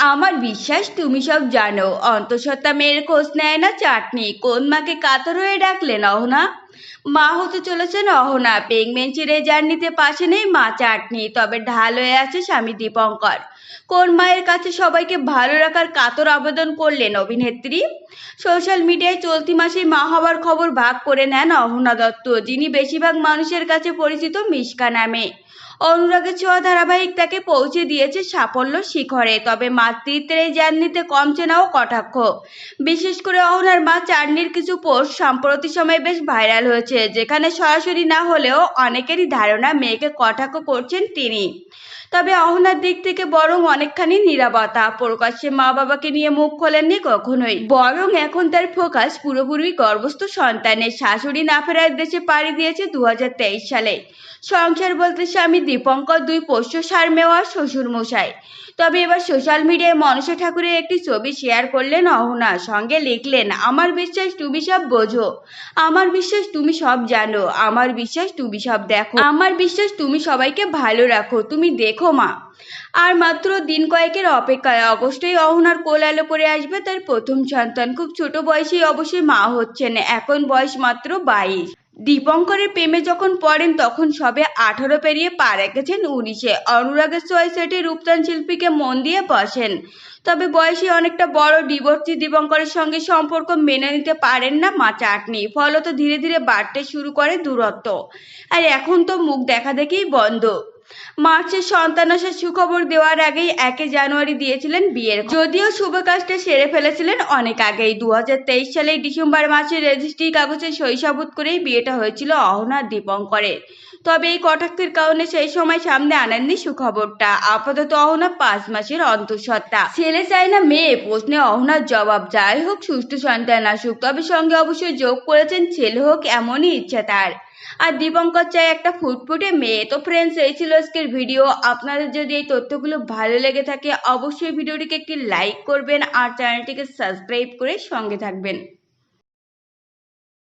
আমার বিশ্বাস, তুমি সব জানো। অন্তঃসত্ত্বা মেয়ের খোঁজ নেয় না চাটনি। কোন মাকে কাতর হয়ে ডাকলেন অহনা? মা হতে চলেছেন অহনা। প্রেগনেন্সির এই জার্নিতে পাশে নেই মা চাটনি। তবে ঢাল হয়ে আছে স্বামী দীপঙ্কর। কোন মায়ের কাছে সবাইকে ভালো রাখার কাতর আবেদন করলেন অভিনেত্রী? সোশ্যাল মিডিয়ায় চলতি মাসে মা হওয়ার খবর ভাগ করে নেন অহনা দত্ত, যিনি বেশিরভাগ মানুষের কাছে পরিচিত মিশকা নামে। অনুরাগের ছোঁয়া ধারাবাহিক তাকে পৌঁছে দিয়েছে সাফল্য শিখরে, তবে মাতৃত্বের এই জার্নিতে কমছে নাও কটাক্ষ। বিশেষ করে অহনার মা চাটনির কিছু পোস্ট সাম্প্রতি সময়ে বেশ ভাইরাল হয়েছে, যেখানে সরাসরি না হলেও অনেকেরই ধারণা মেয়েকে কটাক্ষ করছেন তিনি। তবে অহনার দিক থেকে বরং অনেকখানি নিরাপত্তা, প্রকাশ্যে মা বাবাকে নিয়ে মুখ খোলেননি কখনোই। বরং এখন তার ফোকাস পুরোপুরি গর্ভস্থ সন্তানের। শাশুড়ি না ফেরার দেশে পাড়ি দিয়েছে দু হাজার তেইশ সালে। সংসার বলতে স্বামী দীপঙ্কর দুই পোষ্য সার মেওয়ার শ্বশুর মশাই তবে এবার সোশ্যাল মিডিয়ায় মনসা ঠাকুরের একটি ছবি শেয়ার করলেন অহনা। সঙ্গে লিখলেন, আমার বিশ্বাস তুমি সব বোঝো। আমার বিশ্বাস তুমি সব জানো। আমার বিশ্বাস তুমি সব দেখো। আমার বিশ্বাস তুমি সবাইকে ভালো রাখো। তুমি দেখো মা। আর মাত্র দিন কয়েকের অপেক্ষায় অগস্টেই অহনার কোল আলো করে আসবে তার প্রথম সন্তান। খুব ছোট বয়সেই অবশ্যই মা হচ্ছেন। এখন বয়স মাত্র বাইশ। দীপঙ্করের প্রেমে যখন পড়েন, তখন সবে আঠারো পেরিয়ে পা রেখেছেন উনিশে। অনুরাগের ছয় সেটে রূপদান শিল্পীকে মন দিয়ে বসেন। তবে বয়সে অনেকটা বড় ডিভোর্সি দীপঙ্করের সঙ্গে সম্পর্ক মেনে নিতে পারেন না মা চাটনি। ফলত ধীরে ধীরে বাড়তে শুরু করে দূরত্ব। আর এখন তো মুখ দেখা দেখেই বন্ধ। মার্চের সন্তান আসার সুখবর দেওয়ার আগেই একে জানুয়ারি দিয়েছিলেন বিয়ের যদিও শুভ কাজটা সেরে ফেলেছিলেন অনেক আগেই। দু সালের ডিসেম্বর মাসে রেজিস্ট্রি কাগজে সই সাবুত করেই বিয়েটা হয়েছিল অহনা দীপঙ্করের। তবে এই কটাক্ষের কারণে সেই সময় সামনে আনেননি সুখবরটা। আপাতত অহনা পাঁচ মাসের অন্তঃসত্ত্বা। ছেলে চায় না মেয়ে, প্রশ্নে অহনার জবাব, যাই হোক সুষ্ঠু সন্তান আসুক। তবে সঙ্গে অবশ্যই যোগ করেছেন ছেলে হোক এমনই ইচ্ছা তার। আর দীপঙ্কর চাই একটা ফুটফুটে মেয়ে। তো ফ্রেন্ডস এই ছিল আজকের ভিডিও আপনাদের যদি এই তথ্যগুলো ভালো লেগে থাকে, অবশ্যই ভিডিওটিকে একটি লাইক করবেন আর চ্যানেলটিকে সাবস্ক্রাইব করে সঙ্গে থাকবেন।